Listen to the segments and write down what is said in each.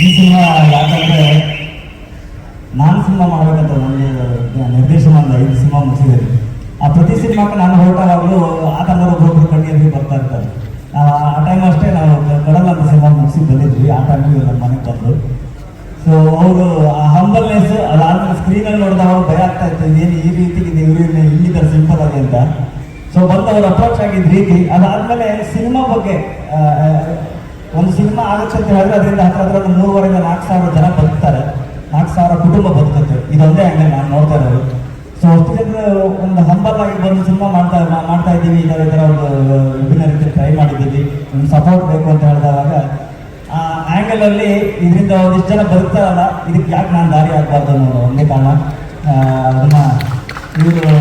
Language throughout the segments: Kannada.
ಈ ಸಿನಿಮಾ ಯಾಕಂದ್ರೆ ನಾನು ಸಿನಿಮಾ ಮಾಡಬೇಕಂತ ನನಗೆ ನಿರ್ದೇಶನ ಒಂದು ಐದು ಸಿನಿಮಾ ಮುಗಿಸಿದ್ದೀನಿ ಆ ಪ್ರತಿ ಸಿನಿಮಾಕ್ಕೆ ನಾನು ಹೊರಟಾಗಲೂ ಆ ಥರದ ಒಬ್ಬೊಬ್ಬರು ಕಣ್ಣಿಯಲ್ಲಿ ಬರ್ತಾ ಇರ್ತಾರೆ. ಆ ಟೈಮ್ ಅಷ್ಟೇ ನಾವು ಕಡಲ ಅಂತ ಸಿನಿಮಾ ಮುಗಿಸಿ ಬಂದಿದ್ವಿ, ಆ ಟೈಮಿಗೆ ನಮ್ಮ ಮನೆಗೆ ಬಂದರು. ಸೊ ಅವರು ಆ ಹಂಬಲ್ನೆಸ್ ಅದಾದ್ಮೇಲೆ ಸ್ಕ್ರೀನಲ್ಲಿ ನೋಡಿದವಾಗ ಭಯ ಆಗ್ತಾ ಇತ್ತು ಏನು ಈ ರೀತಿ ಇದೆ ಇವ್ರನ್ನ ಥರ ಸಿಂಪಲ್ ಆಗಿ ಅಂತ? ಸೊ ಬಂದು ಅವ್ರು ಅಪ್ರೋಚ್ ಆಗಿದ್ದ ರೀತಿ ಅದಾದಮೇಲೆ ಸಿನಿಮಾ ಬಗ್ಗೆ ಒಂದು ಸಿನಿಮಾ ಆಗುತ್ತೆ ಅಂತ ಹೇಳಿದ್ರೆ ಅದರಿಂದ ಹತ್ರ ಹತ್ರ ಒಂದು ಮೂರುವರೆಯಿಂದ ನಾಲ್ಕು ಸಾವಿರ ಜನ ಬದುಕ್ತಾರೆ. ನಾಲ್ಕು ಸಾವಿರ ಕುಟುಂಬ ಬದುಕುತ್ತೆ. ಇದೊಂದೇ ಹಂಗೆ ನಾನು ನೋಡ್ತಾ ಇರೋದು. ಸೊ ಅಷ್ಟು ಒಂದು ಹಂಬಲ್ ಆಗಿ ಬಂದು ಸಿನಿಮಾ ಮಾಡ್ತಾ ಮಾಡ್ತಾ ಇದ್ದೀವಿ. ಈ ಥರ ಒಂದು ವಿಭಿನ್ನ ರೀತಿ ಟ್ರೈ ಮಾಡಿದ್ದೀವಿ. ನಿಮ್ಗೆ ಸಪೋರ್ಟ್ ಬೇಕು ಅಂತ ಹೇಳಿದಾಗ, ಆ ಆ್ಯಂಗಲ್ ಅಲ್ಲಿ ಇದರಿಂದ ಒಂದಿಷ್ಟು ಜನ ಬದುಕ್ತಾರಲ್ಲ, ಇದಕ್ಕೆ ಯಾಕೆ ನಾನು ದಾರಿ ಆಗಬಾರ್ದು ಅನ್ನೋ ಒಂದೇ ಕಾರಣ. ಅದನ್ನ ಇವರು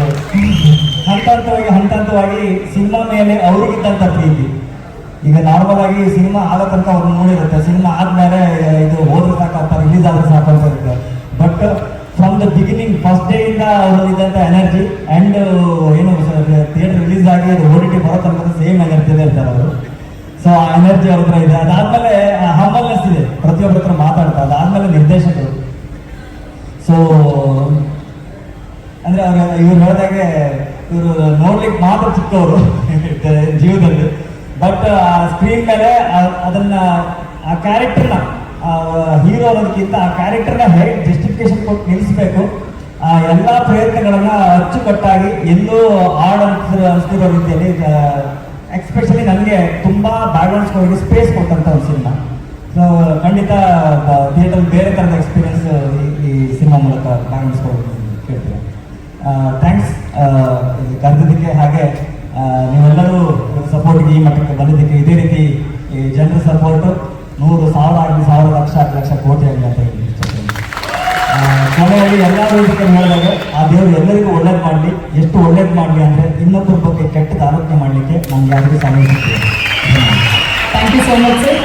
ಹಂತ ಹಂತವಾಗಿ ಹಂತ ಹಂತವಾಗಿ ಸಿನಿಮಾ ಮೇಲೆ ಅವ್ರಿಗಿದ್ದಂಥ ಪ್ರೀತಿ. ಈಗ ನಾರ್ಮಲ್ ಆಗಿ ಸಿನಿಮಾ ಆದ ತನಕ ಅವ್ರನ್ನ ನೋಡಿರುತ್ತೆ. ಸಿನಿಮಾ ಆದ್ಮೇಲೆ ಇದು ಹೋದ್ರೆ ಸಾಕಪ್ಪ ರಿಲೀಸ್ ಆದ್ರೆ ಸಾಕಂತ ಇರುತ್ತೆ. But from the beginning first day ಇಂದ ಅವರು ಇದ್ದಂಥ ಎನರ್ಜಿ ಆ್ಯಂಡ್ ಏನು ಥಿಯೇಟರ್ ರಿಲೀಸ್ ಆಗಿ ಅದು ಓ ಟಿ ಬರೋ ತನಕ ಸೇಮ್ ಎನರ್ಜಿನೇ ಇರ್ತಾರೆ ಅವರು. ಸೊ ಆ ಎನರ್ಜಿ ಅವ್ರ ಹತ್ರ ಇದೆ. ಅದಾದ್ಮೇಲೆ ಹಂಬಲ್ನೆಸ್ ಇದೆ. ಪ್ರತಿಯೊಬ್ಬರ ಹತ್ರ ಮಾತಾಡ್ತಾ, ಅದಾದ್ಮೇಲೆ ನಿರ್ದೇಶಕರು. ಸೊ ಅಂದ್ರೆ ಅವ್ರ, ಇವ್ರು ಹೇಳಿದಾಗೆ, ಇವರು ನೋಡ್ಲಿಕ್ಕೆ ಮಾತ್ರ ಚಿಕ್ಕವರು ಜೀವನದಲ್ಲಿ. ಬಟ್ ಆ ಸ್ಕ್ರೀನ್ ಮೇಲೆ ಅದನ್ನ, ಆ ಕ್ಯಾರೆಕ್ಟರ್ನ ಹೀರೋ ಅನ್ನೋದಕ್ಕಿಂತ ಆ ಕ್ಯಾರೆಕ್ಟರ್ನ ಹೇಗೆ ಜಸ್ಟಿಫಿಕೇಶನ್ ಕೊಟ್ಟು ನಿಲ್ಲಿಸ್ಬೇಕು. ಆ, ಎಲ್ಲ ಪ್ರಯತ್ನಗಳನ್ನ ಅಚ್ಚುಕಟ್ಟಾಗಿ ಎಲ್ಲೂ ಆಡ್ ಅನ್ಸ್ತಿರೋ ರೀತಿಯಲ್ಲಿ ಎಕ್ಸ್ಪೆಷಲಿ ನನಗೆ ತುಂಬಾ ಬ್ಯಾಕ್ಗ್ರೌಂಡ್ ಸ್ಕೋರ್ಗೆ ಸ್ಪೇಸ್ ಕೊಟ್ಟಂತ ಒಂದು ಸಿನಿಮಾ ಸೊ ಖಂಡಿತ ಥಿಯೇಟರ್ ಬೇರೆ ಥರದ ಎಕ್ಸ್ಪೀರಿಯನ್ಸ್ ಈ ಸಿನಿಮಾ ಮೂಲಕ ಬ್ಯಾಕ್ಗ್ರೌಂಡ್ ಸ್ಕೋರ್ ಕೇಳ್ತೀವಿ ಥ್ಯಾಂಕ್ಸ್ ಕರೆದಿದ್ದಕ್ಕೆ ಹಾಗೆ ನೀವೆಲ್ಲರೂ ಸಪೋರ್ಟ್ಗೆ ಈ ಮಟ್ಟಕ್ಕೆ ಬಂದಿದ್ದಕ್ಕೆ ಇದೇ ರೀತಿ ಈ ಜನರ ಸಪೋರ್ಟು ನೂರು ಸಾವಿರ ಆಗಲಿ, ಸಾವಿರ ಲಕ್ಷ, ಹತ್ತು ಲಕ್ಷ ಕೋಟಿ ಆಗಲಿ ಅಂತ ಹೇಳಿ ಕೊನೆಯಲ್ಲಿ ಎಲ್ಲರೂ ಹೇಳಿದಾಗ, ಆ ದೇವರು ಎಲ್ಲರಿಗೂ ಒಳ್ಳೇದು ಮಾಡಲಿ, ಎಷ್ಟು ಒಳ್ಳೇದು ಮಾಡಲಿ ಅಂದರೆ ಇನ್ನೊಬ್ಬರ ಬಗ್ಗೆ ಕೆಟ್ಟದ ಆರೋಗ್ಯ ಮಾಡಲಿಕ್ಕೆ ನಮ್ಗೆ ಯಾರಿಗೂ ಸಮಯ ಸಿಗ್ತದೆ. Thank you so much sir